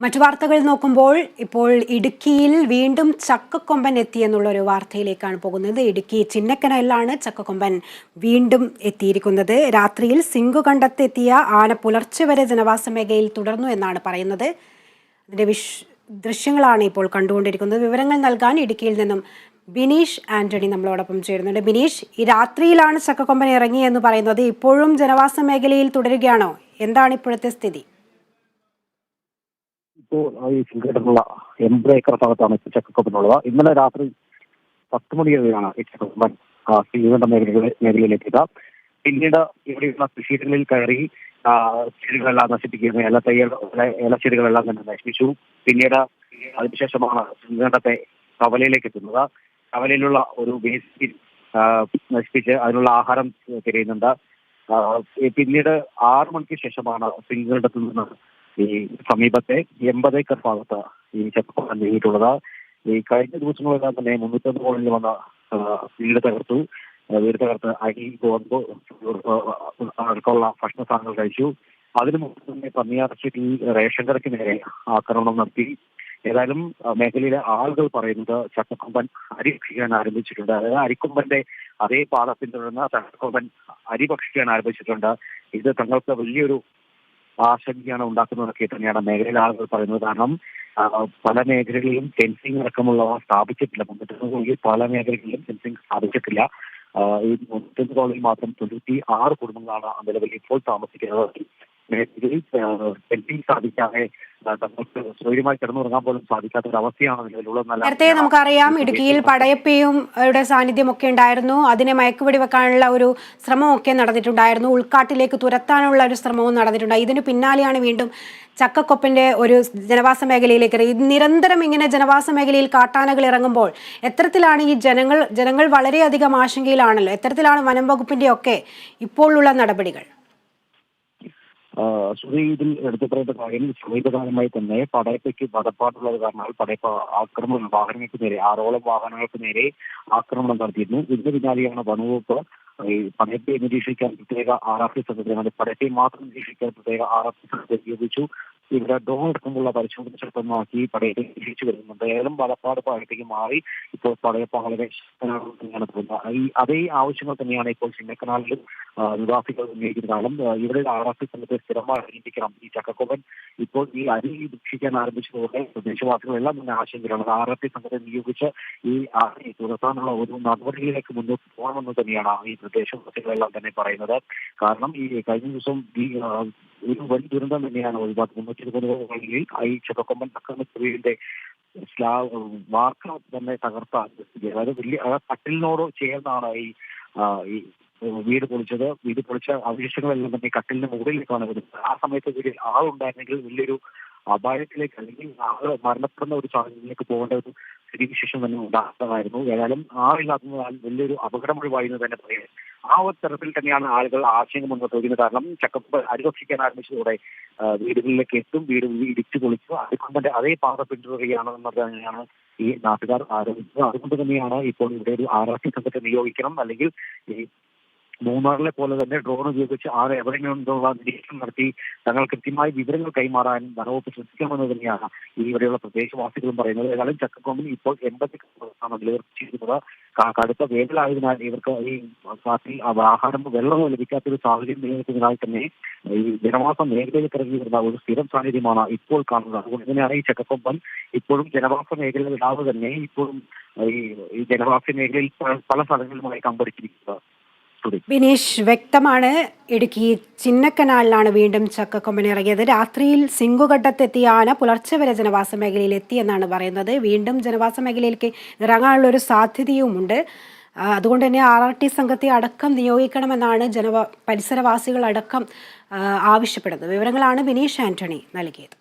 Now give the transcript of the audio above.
മറ്റു വാർത്തകൾ നോക്കുമ്പോൾ ഇപ്പോൾ ഇടുക്കിയിൽ വീണ്ടും ചക്കക്കൊമ്പൻ എത്തി എന്നുള്ള ഒരു വാർത്തയിലേക്കാണ് പോകുന്നത്. ഇടുക്കി ചിന്നക്കനയിലാണ് ചക്കക്കൊമ്പൻ വീണ്ടും എത്തിയിരിക്കുന്നത്. രാത്രിയിൽ സിങ്കു കണ്ടെത്തിയ ആന പുലർച്ചെ വരെ ജനവാസ മേഖലയിൽ തുടർന്നു എന്നാണ് പറയുന്നത്. അതിന്റെ വിഷ് ദൃശ്യങ്ങളാണ് ഇപ്പോൾ കണ്ടുകൊണ്ടിരിക്കുന്നത്. വിവരങ്ങൾ നൽകാൻ ഇടുക്കിയിൽ നിന്നും ബിനീഷ് ആന്റണി നമ്മളോടൊപ്പം ചേരുന്നുണ്ട്. ബിനീഷ് ഈ രാത്രിയിലാണ് ചക്കക്കൊമ്പൻ ഇറങ്ങിയെന്ന് പറയുന്നത്. ഇപ്പോഴും ജനവാസ മേഖലയിൽ തുടരുകയാണോ? എന്താണ് ഇപ്പോഴത്തെ സ്ഥിതി? ഇപ്പോൾ ഈ സിംഗിട്ടുള്ള എൺപത് ഏക്കർ ഭാഗത്താണ് ഇപ്പോൾ ചക്കക്കൊമ്പനുള്ളത് ഇന്നലെ രാത്രി പത്ത് മണിയോടെയാണ് ഈ ചക്കക്കൊമ്പൻ ശ്രീകണ്ഠ മേഖലകളിൽ മേഖലയിലെത്തിയത് പിന്നീട് ഇവിടെയുള്ള കൃഷിയിടങ്ങളിൽ കയറി ചെടികളെല്ലാം നശിപ്പിക്കുന്നു ഏല തയ്യൽ ഏലച്ചെടികളെല്ലാം തന്നെ നശിപ്പിച്ചു. പിന്നീട് അതിനുശേഷമാണ് ശ്രീകണ്ഠത്തെ കവലയിലേക്ക് എത്തുന്നത്. കവലയിലുള്ള ഒരു വേസ്റ്റ് നശിപ്പിച്ച് അതിനുള്ള ആഹാരം തിരയുന്നുണ്ട്. പിന്നീട് ആറു മണിക്ക് ശേഷമാണ് സിംഗിടത്തു നിന്ന് ഈ സമീപത്തെ എൺപത് ഏക്കർ ഭാഗത്ത് ഈ ചെപ്പക്കൊമ്പൻ നീങ്ങിയിട്ടുള്ളത് ഈ കഴിഞ്ഞ ദിവസങ്ങളെല്ലാം തന്നെ മുന്നൂറ്റൊന്ന് കോളനിൽ വന്ന വീട് തകർത്തു. വീട് തകർത്ത് അരി ഗോതമ്പ് അടുത്തുള്ള ഭക്ഷണ സാധനങ്ങൾ കഴിച്ചു. അതിനു മുമ്പ് തന്നെ പന്നിയാർച്ചിട്ട് റേഷൻ കടയ്ക്ക് നേരെ ആക്രമണം നടത്തി. ഏതായാലും മേഖലയിലെ ആളുകൾ പറയുന്നത് ചട്ടക്കൊമ്പൻ അരി ഭക്ഷിക്കാൻ ആരംഭിച്ചിട്ടുണ്ട്. അതായത് അരിക്കൊമ്പന്റെ അതേ പാത പിന്തുടർന്ന് ചട്ടക്കൊമ്പൻ അരി ഭക്ഷിക്കാൻ ആരംഭിച്ചിട്ടുണ്ട്. ഇത് തങ്ങൾക്ക് വലിയൊരു ആശങ്കയാണ് ഉണ്ടാക്കുന്നതൊക്കെ തന്നെയാണ് മേഖലയിലെ ആളുകൾ പറയുന്നത്. കാരണം പല മേഖലകളിലും ഫെൻസിംഗ് അടക്കമുള്ളവ സ്ഥാപിച്ചിട്ടില്ല. കോളനിയിൽ പല മേഖലകളിലും ഫെൻസിംഗ് സ്ഥാപിച്ചിട്ടില്ല. ഈ മുന്നൂറ്റൊന്ന് കോളനിയിൽ മാത്രം തൊണ്ണൂറ്റി ആറ് കുടുംബങ്ങളാണ് നിലവിൽ ഇപ്പോൾ താമസിക്കുന്നത്. മേഖലയിൽ ഫെൻസിംഗ് സ്ഥാപിക്കാതെ ആ, തങ്ങൾക്ക് സ്വൈര്യമായി കിടന്നുറങ്ങാൻ പോലും സാധിക്കാത്ത ഒരു അവസ്ഥയാണ് നിലവിലുള്ളത് നേരത്തെ നമുക്കറിയാം ഇടുക്കിയിൽ പടയപ്പയും സാന്നിധ്യം സാന്നിധ്യമൊക്കെ ഉണ്ടായിരുന്നു. അതിനെ മയക്കുപിടി വെക്കാനുള്ള ഒരു ശ്രമമൊക്കെ നടന്നിട്ടുണ്ടായിരുന്നു. ഉൾക്കാട്ടിലേക്ക് തുരത്താനുള്ള ഒരു ശ്രമവും നടന്നിട്ടുണ്ട്. ഇതിനു പിന്നാലെയാണ് വീണ്ടും ചക്കക്കൊപ്പിന്റെ ഒരു ജനവാസ മേഖലയിലേക്ക് നിരന്തരം ഇങ്ങനെ ജനവാസ മേഖലയിൽ കാട്ടാനകൾ ഇറങ്ങുമ്പോൾ എത്തരത്തിലാണ് ഈ ജനങ്ങൾ ജനങ്ങൾ വളരെയധികം ആശങ്കയിലാണല്ലോ. എത്തരത്തിലാണ് വനം വകുപ്പിന്റെ ഒക്കെ ഇപ്പോഴുള്ള നടപടികൾ? ശ്രുതി ഇതിൽ എടുത്തു പറയേണ്ട കാര്യം സമീപകാലമായി തന്നെ പടയപ്പയ്ക്ക് വടപ്പാടുള്ളത് കാരണം പടയപ്പ ആക്രമണം വാഹനങ്ങൾക്ക് നേരെ ആറോളം വാഹനങ്ങൾക്ക് നേരെ ആക്രമണം നടത്തിയിരുന്നു. ഇതിന് പിന്നാലെയാണ് വനവകുപ്പ് ഈ പടയപ്പയെ നിരീക്ഷിക്കാൻ പ്രത്യേക ആർ ആർ പി സംഘത്തിന് പടയപ്പയെ മാത്രം നിരീക്ഷിക്കാൻ പ്രത്യേക ആർ ആർ പി സംഘത്തെ ഉപയോഗിച്ചു ഇവിടെ ഡ്രോൺ അടക്കമുള്ള പരിശോധന ശക്തമാക്കി പടയപ്പയെ തിരിച്ചു വരുന്നുണ്ട്. ഏലം വളപ്പാട് പാടത്തേക്ക് മാറി ഇപ്പോൾ പടയപ്പ വളരെ ശക്തനാണെന്ന് തന്നെയാണ് തോന്നുന്നത് ഈ അതേ ആവശ്യങ്ങൾ തന്നെയാണ് ഇപ്പോൾ ചിന്നക്കനാലിലും നിവാസികൾ ഉന്നയിക്കുന്നതാണ്. ഇവരുടെ ആ, ഇവിടെ ആർ ആർ പി സംഘത്തെ സ്ഥിരമായി അറിയിപ്പിക്കണം ഈ ചക്കക്കോവൻ ഇപ്പോൾ ഈ അരി ഭക്ഷിക്കാൻ ആരംഭിച്ചതോടെ പ്രദേശവാസികളെല്ലാം തന്നെ ആശങ്കയിലാണ്. പി സംഘത്തെ നിയോഗിച്ച് ഈ അരി തുറത്താനുള്ള ഒരു നടപടിയിലേക്ക് മുന്നോട്ട് പോകണമെന്ന് തന്നെയാണ് ഈ പ്രദേശവാസികളെല്ലാം തന്നെ പറയുന്നത്. കാരണം ഈ കഴിഞ്ഞ ദിവസം ഒരു വൻ ദുരന്തം തന്നെയാണ് ഒഴിവാക്കി മുന്നൂറ്റി ഇരുപത് കോളനിയിൽ ഈ ചെറുക്കൊമ്പൻ അക്രമത്തിന്റെ സ്ലാ വാർക്ക തന്നെ തകർത്ത അതായത് വലിയ കട്ടിലിനോട് ചേർന്നാണ് ഈ വീട് പൊളിച്ചത്. വീട് പൊളിച്ച അവശേഷങ്ങളെല്ലാം തന്നെ കട്ടിലിന് മുകളിലേക്കാണ് വരുന്നത്. ആ സമയത്ത് ഇതിൽ ആളുണ്ടായിരുന്നെങ്കിൽ വലിയൊരു അപായത്തിലേക്ക് അല്ലെങ്കിൽ ആൾ മരണപ്പെടുന്ന ഒരു സാഹചര്യത്തിലേക്ക് പോകേണ്ട ഒരു സ്ഥിതിവിശേഷം തന്നെ ഉണ്ടാകുന്നതായിരുന്നു ഏതായാലും ആളില്ലാത്തതിനാൽ വലിയൊരു അപകടം ഒഴിവായി എന്ന് തന്നെ പറയാം. ആ ഒരു തരത്തിൽ തന്നെയാണ് ആളുകൾ ആശങ്ക മുന്നോട്ട് വയ്ക്കുന്നത്. കാരണം ചക്കപ്പ് അരിവക്ഷിക്കാൻ ആരംഭിച്ചതോടെ വീടുകളിലേക്ക് എത്തും വീട് ഇടിച്ചു പൊളിച്ചു. അതുകൊണ്ട് അതേ പാത പിന്തുടരുകയാണ് എന്നത് തന്നെയാണ് ഈ നാട്ടുകാർ ആരോപിച്ചത്. അതുകൊണ്ട് തന്നെയാണ് ഇപ്പോൾ ഇവിടെ ഒരു ആർ സംഘത്തെ നിയോഗിക്കണം. അല്ലെങ്കിൽ ഈ മൂന്നാറിലെ പോലെ തന്നെ ഡ്രോൺ ഉപയോഗിച്ച് ആരെ എവിടെയെങ്കിലും ഉണ്ടോ നിരീക്ഷണം നടത്തി തങ്ങൾ കൃത്യമായ വിവരങ്ങൾ കൈമാറാൻ വനവകുപ്പ് ശ്രദ്ധിക്കണമെന്ന് തന്നെയാണ് ഈ ഇവിടെയുള്ള പ്രദേശവാസികളും പറയുന്നത്. ഏതായാലും ചക്കക്കൊമ്പിന് ഇപ്പോൾ ആണ് നിലനിർത്തിയിരിക്കുന്നത് ക- കടുത്ത വേനലായതിനാൽ ഇവർക്ക് ഈ കാട്ടിൽ ആഹാരം വെള്ളമോ ലഭിക്കാത്ത ഒരു സാഹചര്യം നിലനിൽക്കുന്നതിനാൽ തന്നെ ഈ ജനവാസ മേഖലയിൽ ഇറങ്ങി വരുന്ന ഒരു സ്ഥിരം സാന്നിധ്യമാണ് ഇപ്പോൾ കാണുന്നത്. അതുകൊണ്ട് തന്നെയാണ് ഈ ചക്കക്കൊമ്പൻ ഇപ്പോഴും ജനവാസ മേഖലയിൽ ഇടാതെ തന്നെ ഇപ്പോഴും ഈ ജനവാസ മേഖലയിൽ പല- സ്ഥലങ്ങളിലുമായി കമ്പടിച്ചിരിക്കുന്നത്. ബിനീഷ് വ്യക്തമാണ് ഇടുക്കി ചിന്നക്കനാലിലാണ് വീണ്ടും ചക്കക്കൊമ്പൻ ഇറങ്ങിയത് രാത്രിയിൽ സിംഗുഘട്ടത്തെത്തിയ ആന പുലർച്ചെ വരെ ജനവാസ മേഖലയിൽ എത്തിയെന്നാണ് പറയുന്നത്. വീണ്ടും ജനവാസ മേഖലയിലേക്ക് ഇറങ്ങാനുള്ള ഒരു സാധ്യതയുമുണ്ട്. അതുകൊണ്ട് തന്നെ ആർ ആർ ടി സംഘത്തെ അടക്കം നിയോഗിക്കണമെന്നാണ് ജനവ പരിസരവാസികൾ അടക്കം ആവശ്യപ്പെടുന്നത്. വിവരങ്ങളാണ് ബിനീഷ് ആന്റണി നൽകിയത്.